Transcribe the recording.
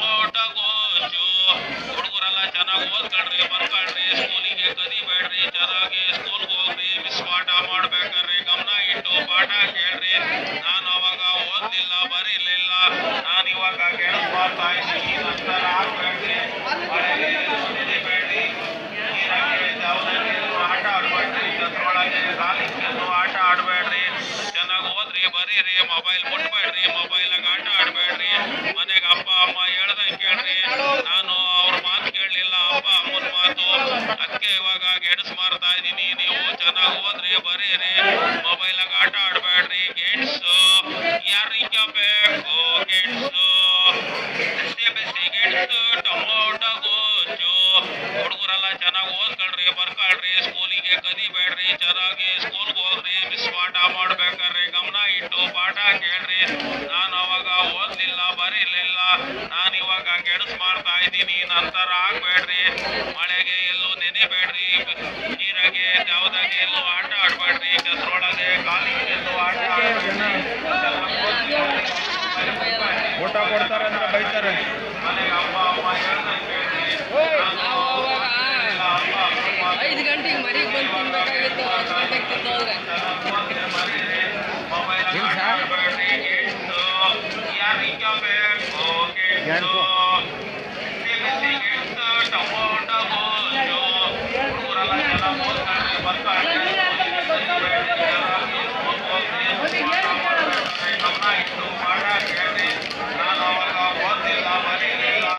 boat ગોચ્યો કોડ કોરલા જના મોડ કાડરી બન કાડરી મોલી કે કદી બેડરી ચારા કે સ્ટોલ ગોમે સ્ક્વાટ આડ બેકરરી ગમના ટોપાટા કેડરી ના નવગા ઓદ લીલા બરી લીલા ના નવાગા કેણ સ્વાતાય છે અંદર આ કરે પરે ને દે પેડી કે જાઉને આટા આડવાં તો આટા આડવાડરી જના મોદરી બરી રી મોબાઈલ બોટ પાડરી ની ની ઓ ચાના હોત રે બારી ને મોબાઈલ કા આટા આડ બેટરી ગેટ સો યાર ઈ કેમ ઓકે સો સ્ટેપ બે સ્ટેપ ગેટ સો ટોમોટો ગોચો ઓડ ઓરલા ચાના હોત કળ રે બરકાળ રે સ્કૂલ ઈ કે કદી બેડ રે ચારા કે સ્કૂલ વો ગ્રે મિસવાટ આવડ બેકાર રે ગમના ઈ ટોપાટા કેડ રે નાન આવાગ હો લીલા બરી લીલા નાન ઈવાગા ગેડસ મારતા આઈ દી ની નંતર આખ બેડ રે માળે ಓಟ ಕೊಡ್ತಾರೆ ಅಂದ್ರೆ ಬೈತಾರೆ ಐದು ಗಂಟೆಗೆ ಮರಿಗೆ ಬಂದು ತಿನ್ಬೇಕಾಗಿತ್ತು ಹತ್ತು ಗಂಟೆಗೆ ತಿಂದೋದ್ರೆ ಬರ್ತಾರೆ